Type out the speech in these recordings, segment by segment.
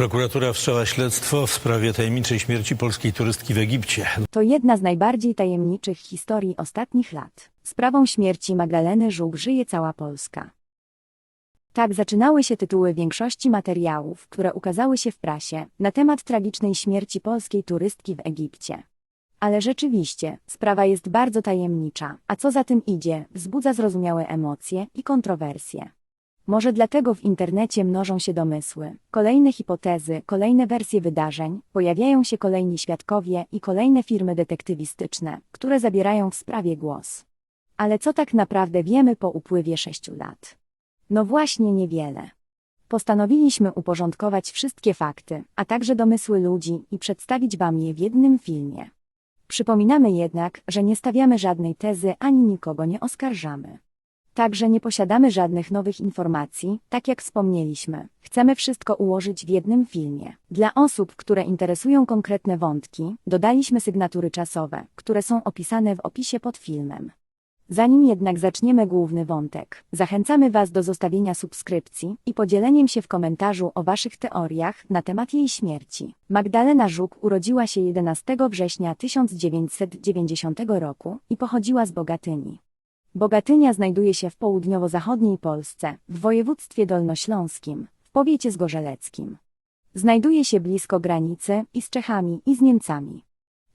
Prokuratura wszczęła śledztwo w sprawie tajemniczej śmierci polskiej turystki w Egipcie. To jedna z najbardziej tajemniczych historii ostatnich lat. Sprawą śmierci Magdaleny Żuk żyje cała Polska. Tak zaczynały się tytuły większości materiałów, które ukazały się w prasie na temat tragicznej śmierci polskiej turystki w Egipcie. Ale rzeczywiście, sprawa jest bardzo tajemnicza, a co za tym idzie, wzbudza zrozumiałe emocje i kontrowersje. Może dlatego w internecie mnożą się domysły, kolejne hipotezy, kolejne wersje wydarzeń, pojawiają się kolejni świadkowie i kolejne firmy detektywistyczne, które zabierają w sprawie głos. Ale co tak naprawdę wiemy po upływie sześciu lat? No właśnie niewiele. Postanowiliśmy uporządkować wszystkie fakty, a także domysły ludzi i przedstawić Wam je w jednym filmie. Przypominamy jednak, że nie stawiamy żadnej tezy ani nikogo nie oskarżamy. Także nie posiadamy żadnych nowych informacji, tak jak wspomnieliśmy. Chcemy wszystko ułożyć w jednym filmie. Dla osób, które interesują konkretne wątki, dodaliśmy sygnatury czasowe, które są opisane w opisie pod filmem. Zanim jednak zaczniemy główny wątek, zachęcamy Was do zostawienia subskrypcji i podzieleniem się w komentarzu o Waszych teoriach na temat jej śmierci. Magdalena Żuk urodziła się 11 września 1990 roku i pochodziła z Bogatyni. Bogatynia znajduje się w południowo-zachodniej Polsce, w województwie dolnośląskim, w powiecie zgorzeleckim. Znajduje się blisko granicy i z Czechami i z Niemcami.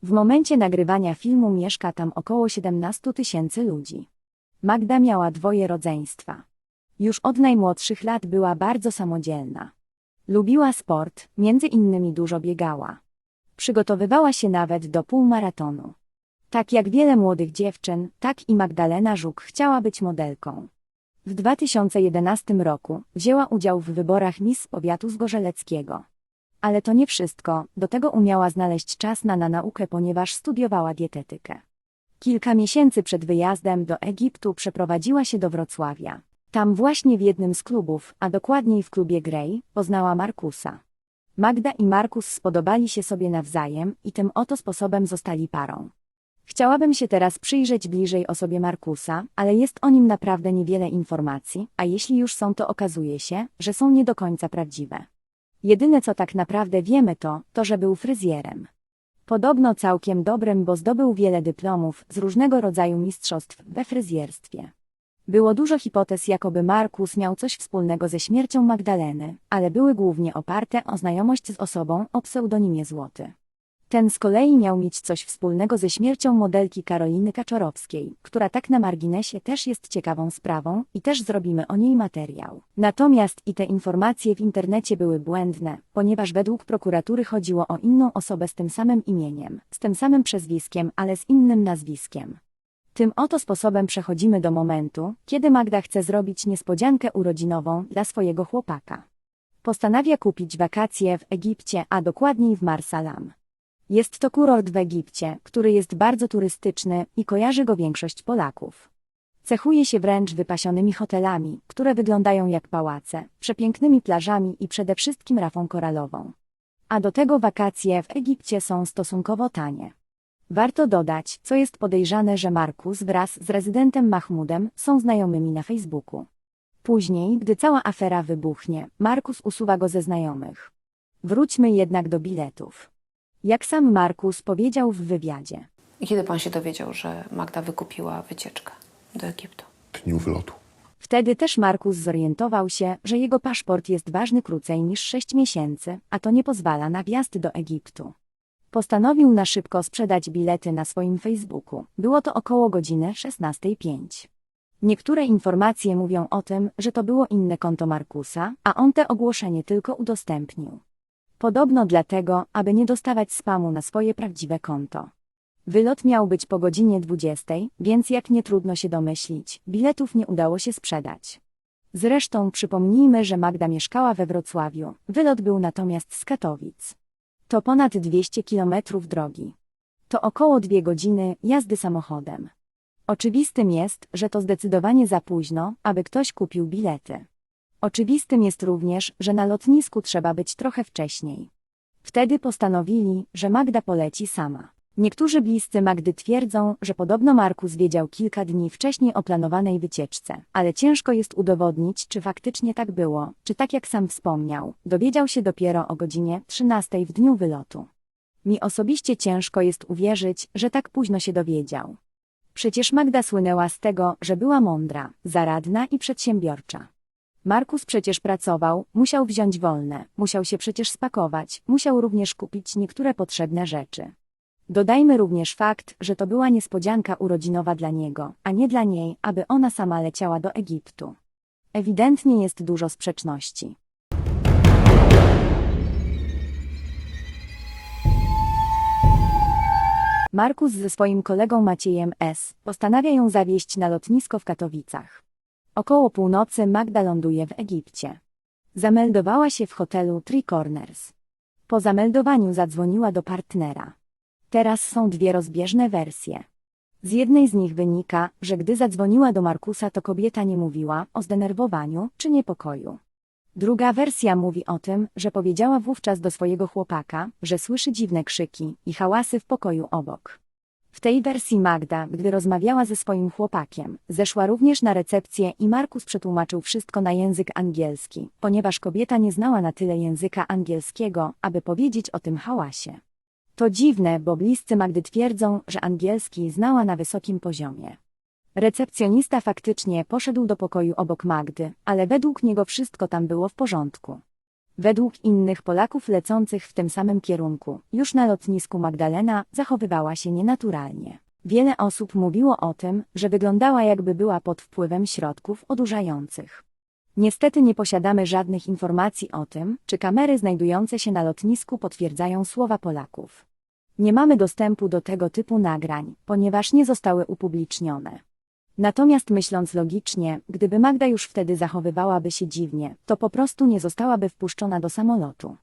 W momencie nagrywania filmu mieszka tam około 17 tysięcy ludzi. Magda miała dwoje rodzeństwa. Już od najmłodszych lat była bardzo samodzielna. Lubiła sport, między innymi dużo biegała. Przygotowywała się nawet do półmaratonu. Tak jak wiele młodych dziewczyn, tak i Magdalena Żuk chciała być modelką. W 2011 roku wzięła udział w wyborach Miss Powiatu Zgorzeleckiego. Ale to nie wszystko, do tego umiała znaleźć czas na, na naukę, ponieważ studiowała dietetykę. Kilka miesięcy przed wyjazdem do Egiptu przeprowadziła się do Wrocławia. Tam właśnie w jednym z klubów, a dokładniej w klubie Grey, poznała Markusa. Magda i Markus spodobali się sobie nawzajem i tym oto sposobem zostali parą. Chciałabym się teraz przyjrzeć bliżej osobie Markusa, ale jest o nim naprawdę niewiele informacji, a jeśli już są to okazuje się, że są nie do końca prawdziwe. Jedyne co tak naprawdę wiemy to, to że był fryzjerem. Podobno całkiem dobrym, bo zdobył wiele dyplomów z różnego rodzaju mistrzostw we fryzjerstwie. Było dużo hipotez, jakoby Markus miał coś wspólnego ze śmiercią Magdaleny, ale były głównie oparte o znajomość z osobą o pseudonimie Złoty. Ten z kolei miał mieć coś wspólnego ze śmiercią modelki Karoliny Kaczorowskiej, która tak na marginesie też jest ciekawą sprawą i też zrobimy o niej materiał. Natomiast i te informacje w internecie były błędne, ponieważ według prokuratury chodziło o inną osobę z tym samym imieniem, z tym samym przezwiskiem, ale z innym nazwiskiem. Tym oto sposobem przechodzimy do momentu, kiedy Magda chce zrobić niespodziankę urodzinową dla swojego chłopaka. Postanawia kupić wakacje w Egipcie, a dokładniej w Marsalam. Jest to kurort w Egipcie, który jest bardzo turystyczny i kojarzy go większość Polaków. Cechuje się wręcz wypasionymi hotelami, które wyglądają jak pałace, przepięknymi plażami i przede wszystkim rafą koralową. A do tego wakacje w Egipcie są stosunkowo tanie. Warto dodać, co jest podejrzane, że Markus wraz z rezydentem Mahmudem są znajomymi na Facebooku. Później, gdy cała afera wybuchnie, Markus usuwa go ze znajomych. Wróćmy jednak do biletów. Jak sam Markus powiedział w wywiadzie. I kiedy pan się dowiedział, że Magda wykupiła wycieczkę do Egiptu? w dniu wylotu. Wtedy też Markus zorientował się, że jego paszport jest ważny krócej niż 6 miesięcy, a to nie pozwala na wjazd do Egiptu. Postanowił na szybko sprzedać bilety na swoim Facebooku. Było to około godziny 16.05. Niektóre informacje mówią o tym, że to było inne konto Markusa, a on te ogłoszenie tylko udostępnił. Podobno dlatego, aby nie dostawać spamu na swoje prawdziwe konto. Wylot miał być po godzinie 20, więc jak nie trudno się domyślić, biletów nie udało się sprzedać. Zresztą przypomnijmy, że Magda mieszkała we Wrocławiu, wylot był natomiast z Katowic. To ponad 200 kilometrów drogi. To około dwie godziny jazdy samochodem. Oczywistym jest, że to zdecydowanie za późno, aby ktoś kupił bilety. Oczywistym jest również, że na lotnisku trzeba być trochę wcześniej. Wtedy postanowili, że Magda poleci sama. Niektórzy bliscy Magdy twierdzą, że podobno Markus wiedział kilka dni wcześniej o planowanej wycieczce, ale ciężko jest udowodnić, czy faktycznie tak było, czy tak jak sam wspomniał, dowiedział się dopiero o godzinie 13 w dniu wylotu. Mi osobiście ciężko jest uwierzyć, że tak późno się dowiedział. Przecież Magda słynęła z tego, że była mądra, zaradna i przedsiębiorcza. Markus przecież pracował, musiał wziąć wolne, musiał się przecież spakować, musiał również kupić niektóre potrzebne rzeczy. Dodajmy również fakt, że to była niespodzianka urodzinowa dla niego, a nie dla niej, aby ona sama leciała do Egiptu. Ewidentnie jest dużo sprzeczności. Markus ze swoim kolegą Maciejem S. postanawia ją zawieźć na lotnisko w Katowicach. Około północy Magda ląduje w Egipcie. Zameldowała się w hotelu Three Corners. Po zameldowaniu zadzwoniła do partnera. Teraz są dwie rozbieżne wersje. Z jednej z nich wynika, że gdy zadzwoniła do Markusa, to kobieta nie mówiła o zdenerwowaniu czy niepokoju. Druga wersja mówi o tym, że powiedziała wówczas do swojego chłopaka, że słyszy dziwne krzyki i hałasy w pokoju obok. W tej wersji Magda, gdy rozmawiała ze swoim chłopakiem, zeszła również na recepcję i Markus przetłumaczył wszystko na język angielski, ponieważ kobieta nie znała na tyle języka angielskiego, aby powiedzieć o tym hałasie. To dziwne, bo bliscy Magdy twierdzą, że angielski znała na wysokim poziomie. Recepcjonista faktycznie poszedł do pokoju obok Magdy, ale według niego wszystko tam było w porządku. Według innych Polaków lecących w tym samym kierunku, już na lotnisku Magdalena zachowywała się nienaturalnie. Wiele osób mówiło o tym, że wyglądała jakby była pod wpływem środków odurzających. Niestety nie posiadamy żadnych informacji o tym, czy kamery znajdujące się na lotnisku potwierdzają słowa Polaków. Nie mamy dostępu do tego typu nagrań, ponieważ nie zostały upublicznione. Natomiast myśląc logicznie, gdyby Magda już wtedy zachowywałaby się dziwnie, to po prostu nie zostałaby wpuszczona do samolotu.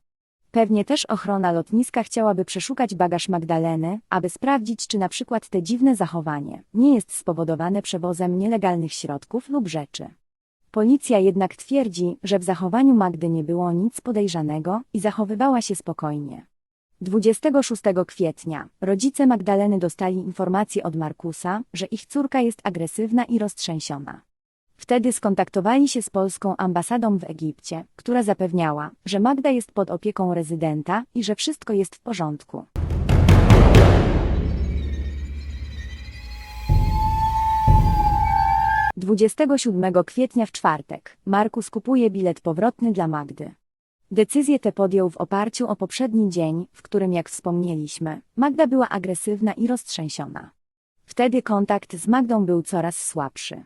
Pewnie też ochrona lotniska chciałaby przeszukać bagaż Magdaleny, aby sprawdzić, czy na przykład te dziwne zachowanie nie jest spowodowane przewozem nielegalnych środków lub rzeczy. Policja jednak twierdzi, że w zachowaniu Magdy nie było nic podejrzanego i zachowywała się spokojnie. 26 kwietnia rodzice Magdaleny dostali informację od Markusa, że ich córka jest agresywna i roztrzęsiona. Wtedy skontaktowali się z polską ambasadą w Egipcie, która zapewniała, że Magda jest pod opieką rezydenta i że wszystko jest w porządku. Dwudziestego siódmego kwietnia w czwartek Markus kupuje bilet powrotny dla Magdy. Decyzję tę podjął w oparciu o poprzedni dzień, w którym, jak wspomnieliśmy, Magda była agresywna i roztrzęsiona. Wtedy kontakt z Magdą był coraz słabszy.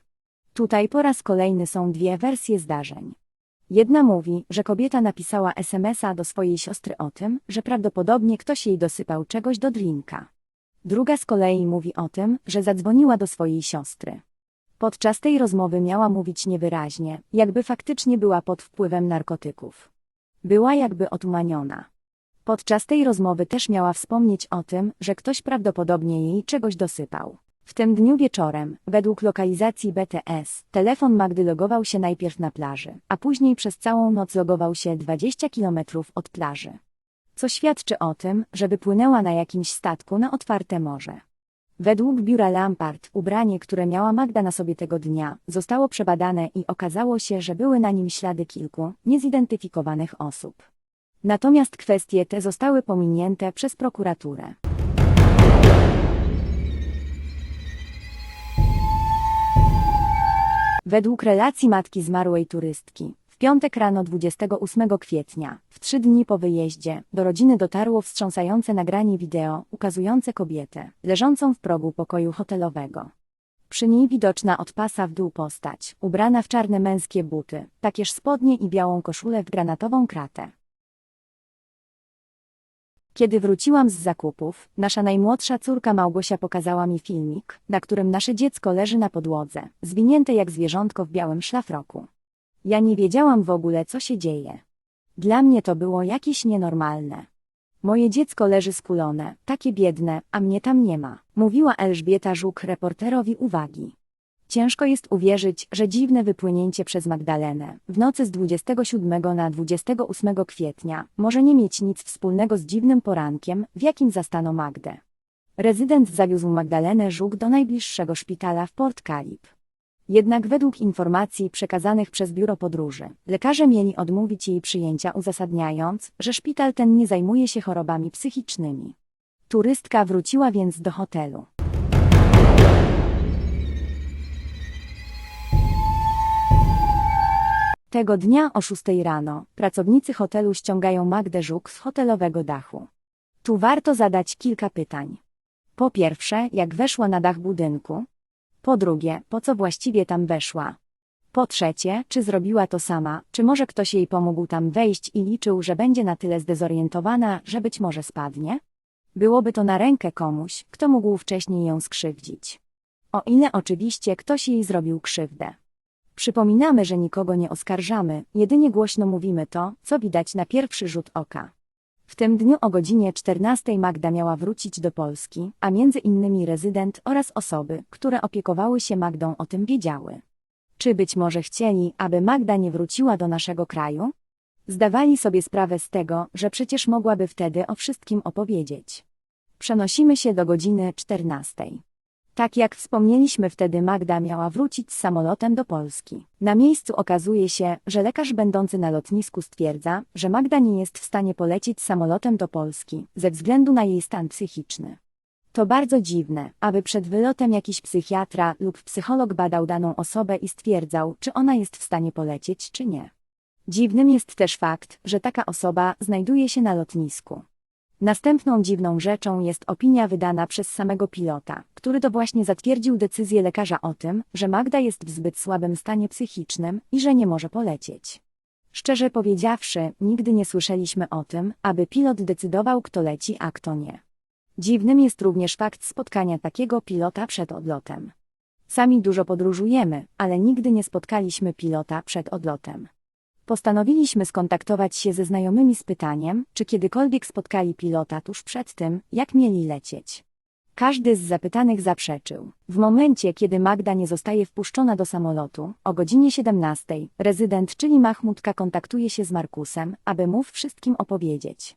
Tutaj po raz kolejny są dwie wersje zdarzeń. Jedna mówi, że kobieta napisała SMS-a do swojej siostry o tym, że prawdopodobnie ktoś jej dosypał czegoś do drinka. Druga z kolei mówi o tym, że zadzwoniła do swojej siostry. Podczas tej rozmowy miała mówić niewyraźnie, jakby faktycznie była pod wpływem narkotyków. Była jakby otumaniona. Podczas tej rozmowy też miała wspomnieć o tym, że ktoś prawdopodobnie jej czegoś dosypał. W tym dniu wieczorem, według lokalizacji BTS, telefon Magdy logował się najpierw na plaży, a później przez całą noc logował się 20 kilometrów od plaży. Co świadczy o tym, że wypłynęła na jakimś statku na otwarte morze. Według biura Lampard ubranie, które miała Magda na sobie tego dnia, zostało przebadane i okazało się, że były na nim ślady kilku niezidentyfikowanych osób. Natomiast kwestie te zostały pominięte przez prokuraturę. Według relacji matki zmarłej turystki, w piątek rano 28 kwietnia, w trzy dni po wyjeździe, do rodziny dotarło wstrząsające nagranie wideo ukazujące kobietę, leżącą w progu pokoju hotelowego. Przy niej widoczna od pasa w dół postać, ubrana w czarne męskie buty, takież spodnie i białą koszulę w granatową kratę. Kiedy wróciłam z zakupów, nasza najmłodsza córka Małgosia pokazała mi filmik, na którym nasze dziecko leży na podłodze, zwinięte jak zwierzątko w białym szlafroku. Ja nie wiedziałam w ogóle, co się dzieje. Dla mnie to było jakieś nienormalne. Moje dziecko leży skulone, takie biedne, a mnie tam nie ma, mówiła Elżbieta Żuk reporterowi uwagi. Ciężko jest uwierzyć, że dziwne wypłynięcie przez Magdalenę w nocy z 27 na 28 kwietnia może nie mieć nic wspólnego z dziwnym porankiem, w jakim zastano Magdę. Rezydent zawiózł Magdalenę Żuk do najbliższego szpitala w Port Kalib. Jednak według informacji przekazanych przez biuro podróży, lekarze mieli odmówić jej przyjęcia uzasadniając, że szpital ten nie zajmuje się chorobami psychicznymi. Turystka wróciła więc do hotelu. Tego dnia o 6 rano pracownicy hotelu ściągają Magdę Żuk z hotelowego dachu. Tu warto zadać kilka pytań. Po pierwsze, jak weszła na dach budynku? Po drugie, po co właściwie tam weszła? Po trzecie, czy zrobiła to sama, czy może ktoś jej pomógł tam wejść i liczył, że będzie na tyle zdezorientowana, że być może spadnie? Byłoby to na rękę komuś, kto mógł wcześniej ją skrzywdzić. O ile oczywiście ktoś jej zrobił krzywdę. Przypominamy, że nikogo nie oskarżamy, jedynie głośno mówimy to, co widać na pierwszy rzut oka. W tym dniu o godzinie 14 Magda miała wrócić do Polski, a między innymi rezydent oraz osoby, które opiekowały się Magdą o tym wiedziały. Czy być może chcieli, aby Magda nie wróciła do naszego kraju? Zdawali sobie sprawę z tego, że przecież mogłaby wtedy o wszystkim opowiedzieć. Przenosimy się do godziny 14. Tak jak wspomnieliśmy wtedy Magda miała wrócić samolotem do Polski. Na miejscu okazuje się, że lekarz będący na lotnisku stwierdza, że Magda nie jest w stanie polecieć samolotem do Polski, ze względu na jej stan psychiczny. To bardzo dziwne, aby przed wylotem jakiś psychiatra lub psycholog badał daną osobę i stwierdzał, czy ona jest w stanie polecieć, czy nie. Dziwnym jest też fakt, że taka osoba znajduje się na lotnisku. Następną dziwną rzeczą jest opinia wydana przez samego pilota, który to właśnie zatwierdził decyzję lekarza o tym, że Magda jest w zbyt słabym stanie psychicznym i że nie może polecieć. Szczerze powiedziawszy, nigdy nie słyszeliśmy o tym, aby pilot decydował, kto leci, a kto nie. Dziwnym jest również fakt spotkania takiego pilota przed odlotem. Sami dużo podróżujemy, ale nigdy nie spotkaliśmy pilota przed odlotem. Postanowiliśmy skontaktować się ze znajomymi z pytaniem, czy kiedykolwiek spotkali pilota tuż przed tym, jak mieli lecieć. Każdy z zapytanych zaprzeczył. W momencie, kiedy Magda nie zostaje wpuszczona do samolotu, o godzinie 17, rezydent, czyli Mahmudka kontaktuje się z Markusem, aby mu wszystkim opowiedzieć.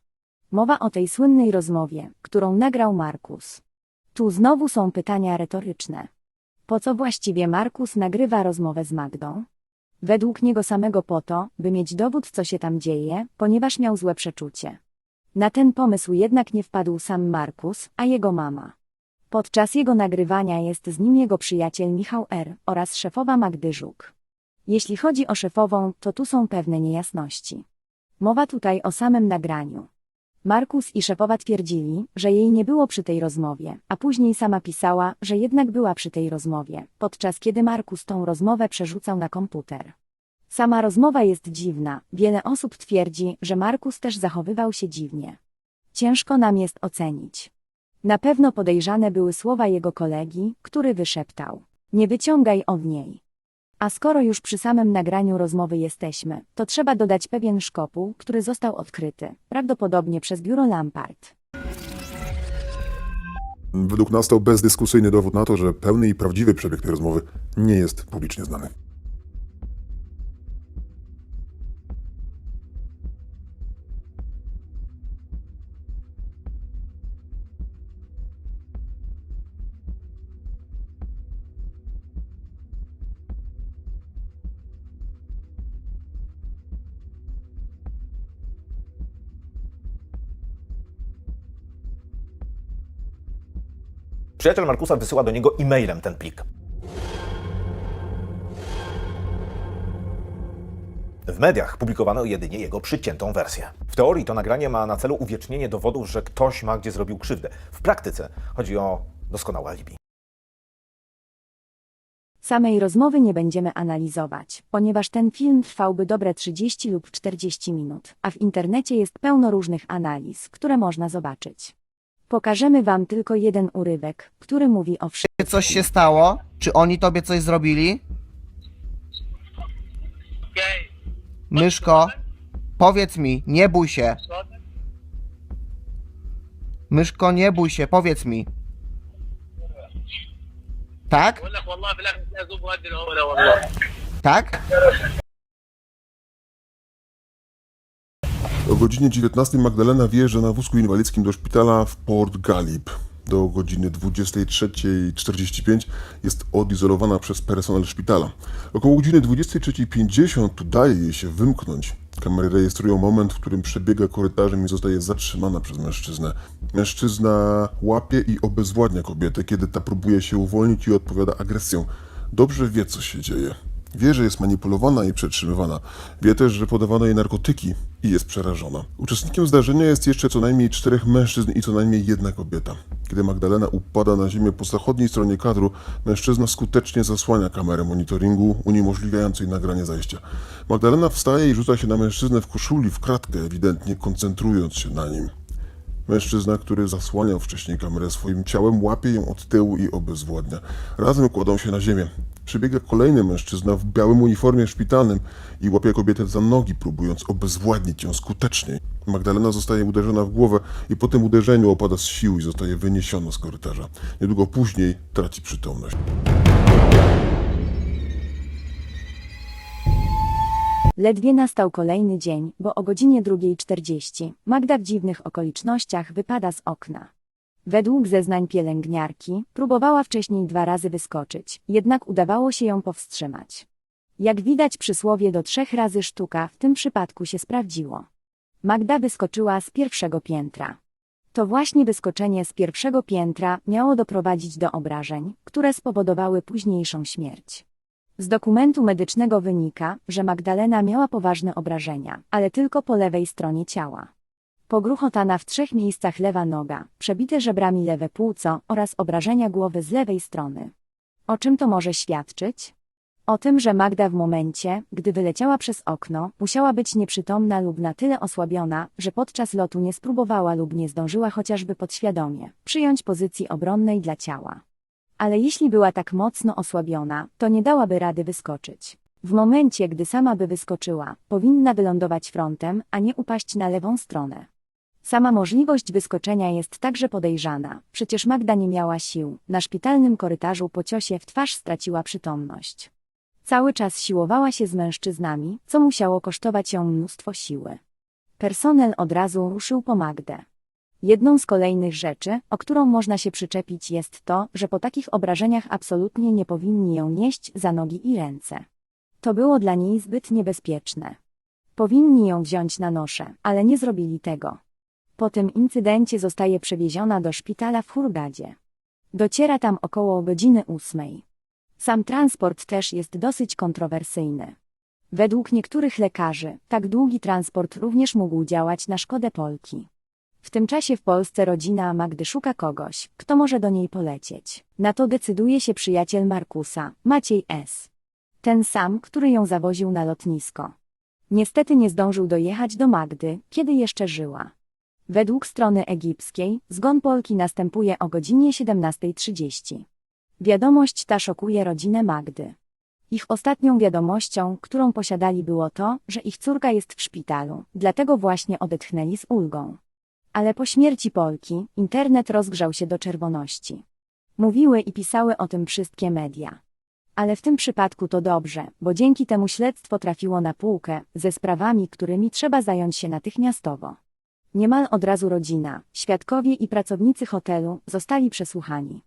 Mowa o tej słynnej rozmowie, którą nagrał Markus. Tu znowu są pytania retoryczne. Po co właściwie Markus nagrywa rozmowę z Magdą? Według niego samego po to, by mieć dowód co się tam dzieje, ponieważ miał złe przeczucie. Na ten pomysł jednak nie wpadł sam Markus, a jego mama. Podczas jego nagrywania jest z nim jego przyjaciel Michał R. oraz szefowa Magdy Żuk. Jeśli chodzi o szefową, to tu są pewne niejasności. Mowa tutaj o samym nagraniu. Markus i szefowa twierdzili, że jej nie było przy tej rozmowie, a później sama pisała, że jednak była przy tej rozmowie, podczas kiedy Markus tą rozmowę przerzucał na komputer. Sama rozmowa jest dziwna, wiele osób twierdzi, że Markus też zachowywał się dziwnie. Ciężko nam jest ocenić. Na pewno podejrzane były słowa jego kolegi, który wyszeptał: Nie wyciągaj od niej. A skoro już przy samym nagraniu rozmowy jesteśmy, to trzeba dodać pewien szkopuł, który został odkryty, prawdopodobnie przez biuro Lampard. Według nas to bezdyskusyjny dowód na to, że pełny i prawdziwy przebieg tej rozmowy nie jest publicznie znany. Przyjaciel Markusa wysyła do niego e-mailem ten plik. W mediach publikowano jedynie jego przyciętą wersję. W teorii to nagranie ma na celu uwiecznienie dowodów, że ktoś Magdzie zrobił krzywdę. W praktyce chodzi o doskonałe alibi. Samej rozmowy nie będziemy analizować, ponieważ ten film trwałby dobre 30 lub 40 minut, a w internecie jest pełno różnych analiz, które można zobaczyć. Pokażemy Wam tylko jeden urywek, który mówi o wszystkim. coś się stało? Czy oni tobie coś zrobili? Myszko, powiedz mi, nie bój się. Myszko, nie bój się, powiedz mi. Tak? بقول لك والله في الاخر تلاقي زوب قد الاولى والله Tak? O godzinie 19 Magdalena wjeżdża na wózku inwalidzkim do szpitala w Port Galib. do godziny 23.45 jest odizolowana przez personel szpitala. Około godziny 23.50 udaje jej się wymknąć. Kamery rejestrują moment, w którym przebiega korytarzem i zostaje zatrzymana przez mężczyznę. Mężczyzna łapie i obezwładnia kobietę, kiedy ta próbuje się uwolnić i odpowiada agresją. Dobrze wie, co się dzieje. Wie, że jest manipulowana i przetrzymywana. Wie też, że podawano jej narkotyki i jest przerażona. Uczestnikiem zdarzenia jest jeszcze co najmniej czterech mężczyzn i co najmniej jedna kobieta. Kiedy Magdalena upada na ziemię po zachodniej stronie kadru, mężczyzna skutecznie zasłania kamerę monitoringu, uniemożliwiając jej nagranie zajścia. Magdalena wstaje i rzuca się na mężczyznę w koszuli w kratkę, ewidentnie koncentrując się na nim. Mężczyzna, który zasłaniał wcześniej kamerę swoim ciałem, łapie ją od tyłu i obezwładnia. Razem kładą się na ziemię. Przybiega kolejny mężczyzna w białym uniformie szpitalnym i łapie kobietę za nogi, próbując obezwładnić ją skuteczniej. Magdalena zostaje uderzona w głowę i po tym uderzeniu opada z sił i zostaje wyniesiona z korytarza. Niedługo później traci przytomność. Ledwie nastał kolejny dzień, bo o godzinie 2.40 Magda w dziwnych okolicznościach wypada z okna. Według zeznań pielęgniarki próbowała wcześniej dwa razy wyskoczyć, jednak udawało się ją powstrzymać. Jak widać przysłowie do trzech razy sztuka w tym przypadku się sprawdziło. Magda wyskoczyła z pierwszego piętra. To właśnie wyskoczenie z pierwszego piętra miało doprowadzić do obrażeń, które spowodowały późniejszą śmierć. Z dokumentu medycznego wynika, że Magdalena miała poważne obrażenia, ale tylko po lewej stronie ciała. Pogruchotana w trzech miejscach lewa noga, przebite żebrami lewe płuco oraz obrażenia głowy z lewej strony. O czym to może świadczyć? O tym, że Magda w momencie, gdy wyleciała przez okno, musiała być nieprzytomna lub na tyle osłabiona, że podczas lotu nie spróbowała lub nie zdążyła chociażby podświadomie przyjąć pozycji obronnej dla ciała. Ale jeśli była tak mocno osłabiona, to nie dałaby rady wyskoczyć. W momencie, gdy sama by wyskoczyła, powinna wylądować frontem, a nie upaść na lewą stronę. Sama możliwość wyskoczenia jest także podejrzana, przecież Magda nie miała sił, na szpitalnym korytarzu po ciosie w twarz straciła przytomność. Cały czas siłowała się z mężczyznami, co musiało kosztować ją mnóstwo siły. Personel od razu ruszył po Magdę. Jedną z kolejnych rzeczy, o którą można się przyczepić jest to, że po takich obrażeniach absolutnie nie powinni ją nieść za nogi i ręce. To było dla niej zbyt niebezpieczne. Powinni ją wziąć na nosze, ale nie zrobili tego. Po tym incydencie zostaje przewieziona do szpitala w Hurgadzie. Dociera tam około godziny ósmej. Sam transport też jest dosyć kontrowersyjny. Według niektórych lekarzy, tak długi transport również mógł działać na szkodę Polki. W tym czasie w Polsce rodzina Magdy szuka kogoś, kto może do niej polecieć. Na to decyduje się przyjaciel Markusa, Maciej S. Ten sam, który ją zawoził na lotnisko. Niestety nie zdążył dojechać do Magdy, kiedy jeszcze żyła. Według strony egipskiej, zgon Polki następuje o godzinie 17.30. Wiadomość ta szokuje rodzinę Magdy. Ich ostatnią wiadomością, którą posiadali było to, że ich córka jest w szpitalu, dlatego właśnie odetchnęli z ulgą. Ale po śmierci Polki, internet rozgrzał się do czerwoności. Mówiły i pisały o tym wszystkie media. Ale w tym przypadku to dobrze, bo dzięki temu śledztwo trafiło na półkę, ze sprawami, którymi trzeba zająć się natychmiastowo. Niemal od razu rodzina, świadkowie i pracownicy hotelu zostali przesłuchani.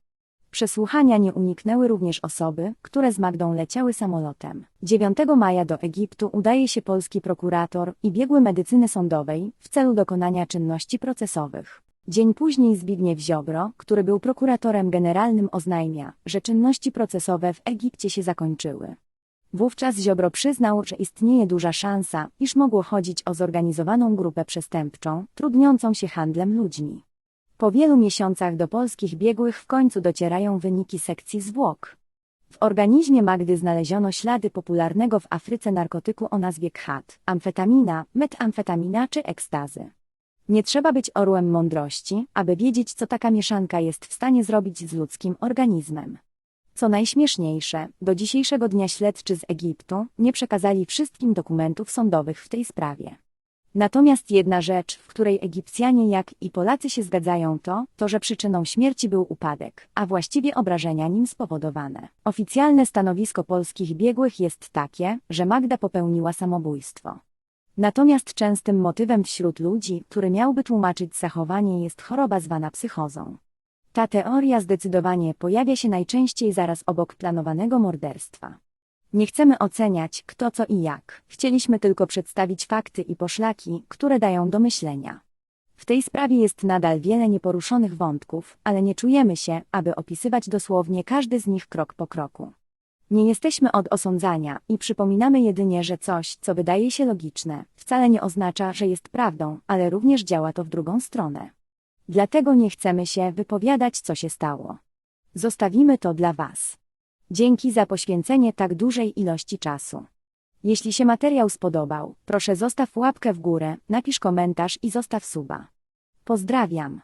Przesłuchania nie uniknęły również osoby, które z Magdą leciały samolotem. 9 maja do Egiptu udaje się polski prokurator i biegły medycyny sądowej w celu dokonania czynności procesowych. Dzień później Zbigniew Ziobro, który był prokuratorem generalnym oznajmia, że czynności procesowe w Egipcie się zakończyły. Wówczas Ziobro przyznał, że istnieje duża szansa, iż mogło chodzić o zorganizowaną grupę przestępczą, trudniącą się handlem ludźmi. Po wielu miesiącach do polskich biegłych w końcu docierają wyniki sekcji zwłok. W organizmie Magdy znaleziono ślady popularnego w Afryce narkotyku o nazwie khat, amfetamina, metamfetamina czy ekstazy. Nie trzeba być orłem mądrości, aby wiedzieć, co taka mieszanka jest w stanie zrobić z ludzkim organizmem. Co najśmieszniejsze, do dzisiejszego dnia śledczy z Egiptu nie przekazali wszystkim dokumentów sądowych w tej sprawie. Natomiast jedna rzecz, w której Egipcjanie jak i Polacy się zgadzają to, to że przyczyną śmierci był upadek, a właściwie obrażenia nim spowodowane. Oficjalne stanowisko polskich biegłych jest takie, że Magda popełniła samobójstwo. Natomiast częstym motywem wśród ludzi, który miałby tłumaczyć zachowanie jest choroba zwana psychozą. Ta teoria zdecydowanie pojawia się najczęściej zaraz obok planowanego morderstwa. Nie chcemy oceniać, kto co i jak. Chcieliśmy tylko przedstawić fakty i poszlaki, które dają do myślenia. W tej sprawie jest nadal wiele nieporuszonych wątków, ale nie czujemy się, aby opisywać dosłownie każdy z nich krok po kroku. Nie jesteśmy od osądzania i przypominamy jedynie, że coś, co wydaje się logiczne, wcale nie oznacza, że jest prawdą, ale również działa to w drugą stronę. Dlatego nie chcemy się wypowiadać, co się stało. Zostawimy to dla Was. Dzięki za poświęcenie tak dużej ilości czasu. Jeśli się materiał spodobał, proszę zostaw łapkę w górę, napisz komentarz i zostaw suba. Pozdrawiam.